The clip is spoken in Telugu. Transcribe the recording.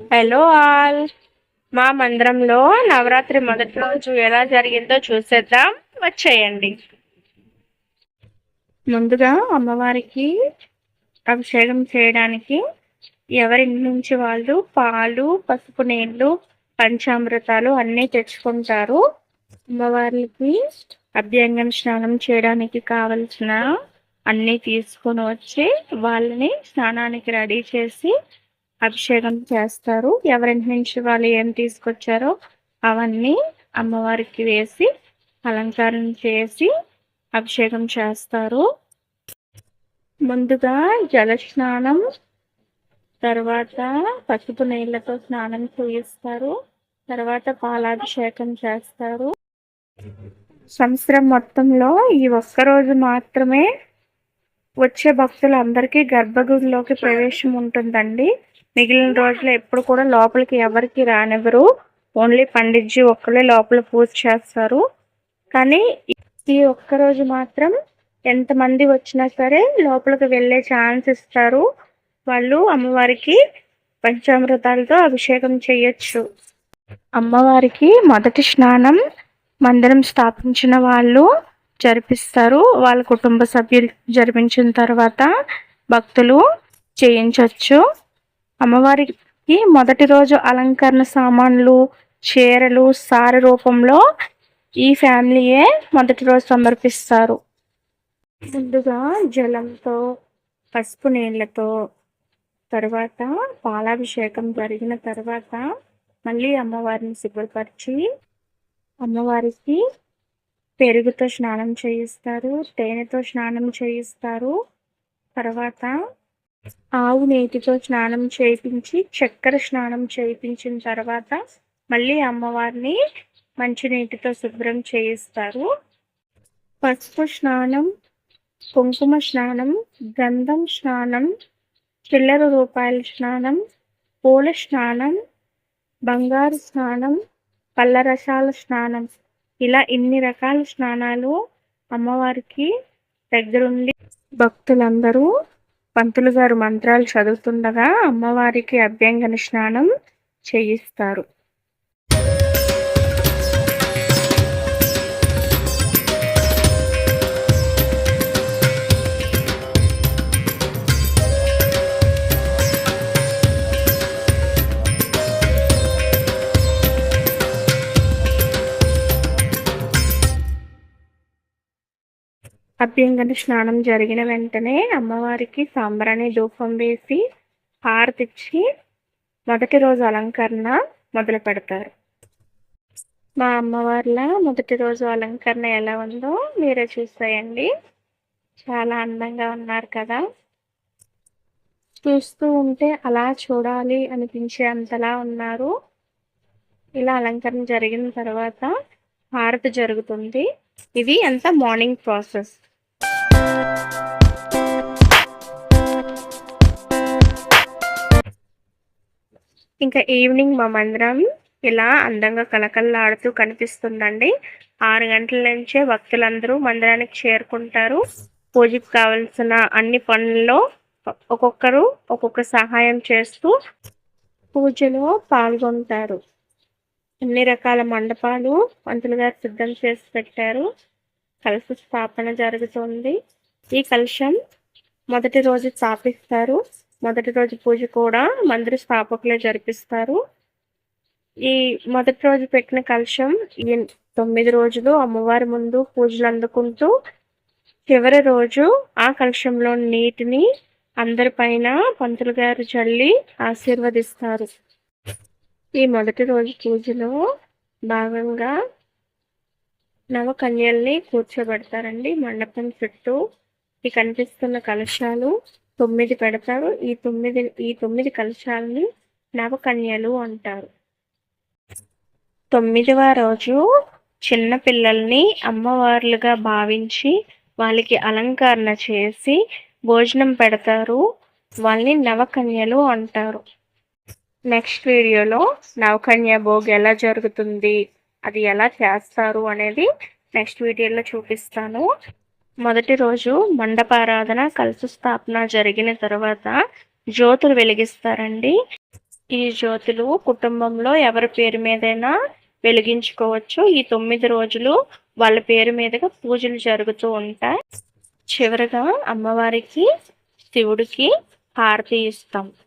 హలో ఆల్ మా మందిరంలో నవరాత్రి మొదటి రోజు ఎలా జరిగిందో చూసేద్దాం. వచ్చేయండి. ముందుగా అమ్మవారికి అభిషేకం చేయడానికి ఎవరి నుంచి వాళ్ళు పాలు పసుపు నీళ్ళు పంచామృతాలు అన్నీ తెచ్చుకుంటారు. అమ్మవారికి అభ్యంగం స్నానం చేయడానికి కావలసిన అన్నీ తీసుకొని వచ్చి వాళ్ళని స్నానానికి రెడీ చేసి అభిషేకం చేస్తారు. ఎవరింటి నుంచి వాళ్ళు ఏం తీసుకొచ్చారో అవన్నీ అమ్మవారికి వేసి అలంకారం చేసి అభిషేకం చేస్తారు. ముందుగా జల స్నానం తర్వాత పసుపు నీళ్ళతో స్నానం చేయిస్తారు. తర్వాత పాలాభిషేకం చేస్తారు. సంవత్సరం మొత్తంలో ఈ ఒక్క రోజు మాత్రమే వచ్చే భక్తులందరికీ గర్భగుడిలోకి ప్రవేశం ఉంటుందండి. మిగిలిన రోజులు ఎప్పుడు కూడా లోపలికి ఎవరికి రానివ్వరు. ఓన్లీ పండిట్జీ ఒక్కరే లోపల పూజ చేస్తారు. కానీ ఈ ఒక్క రోజు మాత్రం ఎంతమంది వచ్చినా సరే లోపలికి వెళ్ళే ఛాన్స్ ఇస్తారు. వాళ్ళు అమ్మవారికి పంచామృతాలతో అభిషేకం చేయొచ్చు. అమ్మవారికి మొదటి స్నానం మందిరం స్థాపించిన వాళ్ళు జరిపిస్తారు. వాళ్ళ కుటుంబ సభ్యులు జరిపించిన తర్వాత భక్తులు చేయించవచ్చు అమ్మవారికి మొదటి రోజు అలంకరణ సామాన్లు చీరలు సార రూపంలో ఈ ఫ్యామిలీయే మొదటి రోజు సమర్పిస్తారు. ముందుగా జలంతో పసుపు నీళ్ళతో తర్వాత పాలాభిషేకం జరిగిన తర్వాత మళ్ళీ అమ్మవారిని శుభ్రపరిచి అమ్మవారికి పెరుగుతో స్నానం చేయిస్తారు తేనెతో స్నానం చేయిస్తారు. తర్వాత ఆవు నీటితో స్నానం చేయించి చక్కెర స్నానం చేయించిన తర్వాత మళ్ళీ అమ్మవారిని మంచినీటితో శుభ్రం చేయిస్తారు. పసుపు స్నానం కుంకుమ స్నానం గంధం స్నానం చిల్లర రూపాయల స్నానం పూల స్నానం బంగారు స్నానం పళ్ళ స్నానం. ఇలా ఇన్ని రకాల స్నానాలు అమ్మవారికి దగ్గరుండి భక్తులందరూ పంతులు గారు మంత్రాలు చదువుతుండగా అమ్మవారికి అభ్యంగన స్నానం చేయిస్తారు. అభ్యంగన స్నానం జరిగిన వెంటనే అమ్మవారికి సాంబ్రాణి ధూపం వేసి హారతిచ్చి మొదటి రోజు అలంకరణ మొదలు పెడతారు. మా అమ్మవార్ల మొదటి రోజు అలంకరణ ఎలా ఉందో మీరే చూసేయండి. చాలా అందంగా ఉన్నారు కదా. చూస్తూ ఉంటే అలా చూడాలి అనిపించే అంతలా ఉన్నారు. ఇలా అలంకరణ జరిగిన తర్వాత హారతి జరుగుతుంది. ఇది అంత మార్నింగ్ ప్రాసెస్ ఇంకా ఈవినింగ్ మా మందిరం ఇలా అందంగా కలకల్లాడుతూ కనిపిస్తుందండి. ఆరు గంటల నుంచే భక్తులందరూ మందిరానికి చేరుకుంటారు. పూజకు కావలసిన అన్ని పనుల్లో ఒక్కొక్కరు ఒక్కొక్క సహాయం చేస్తూ పూజలో పాల్గొంటారు. అన్ని రకాల మండపాలు పంతులు గారు సిద్ధం చేసి పెట్టారు. కలశ స్థాపన జరుగుతుంది. ఈ కలశం మొదటి రోజు స్థాపిస్తారు. మొదటి రోజు పూజ కూడా మందిర స్థాపకులే జరిపిస్తారు. ఈ మొదటి రోజు పెట్టిన కలశం ఈ తొమ్మిది రోజులు అమ్మవారి ముందు పూజలు అందుకుంటూ చివరి రోజు ఆ కలశంలో నీటిని అందరిపైన పంతులు గారు చల్లి ఆశీర్వదిస్తారు. ఈ మొదటి రోజు పూజలో భాగంగా నవకన్యల్ని కూర్చోబెడతారండి. మండపం చుట్టూ ఈ కనిపిస్తున్న కలశాలు. తొమ్మిది పెడతారు. ఈ తొమ్మిది ఈ తొమ్మిది కలశాలని నవకన్యలు అంటారు. తొమ్మిదవ రోజు చిన్న పిల్లల్ని అమ్మవార్లుగా భావించి వాళ్ళకి అలంకరణ చేసి భోజనం పెడతారు. వాళ్ళని నవకన్యలు అంటారు. నెక్స్ట్ వీడియోలో నవకన్య భోగి ఎలా జరుగుతుంది అది ఎలా చేస్తారు అనేది నెక్స్ట్ వీడియోలో చూపిస్తాను. మొదటి రోజు మండపారాధన కలశ స్థాపన జరిగిన తర్వాత జ్యోతులు వెలిగిస్తారండి. ఈ జ్యోతులు కుటుంబంలో ఎవరి పేరు మీదైనా వెలిగించుకోవచ్చు. ఈ తొమ్మిది రోజులు వాళ్ళ పేరు మీదుగా పూజలు జరుగుతూ ఉంటాయి. చివరగా అమ్మవారికి శివుడికి హారతి ఇస్తాం.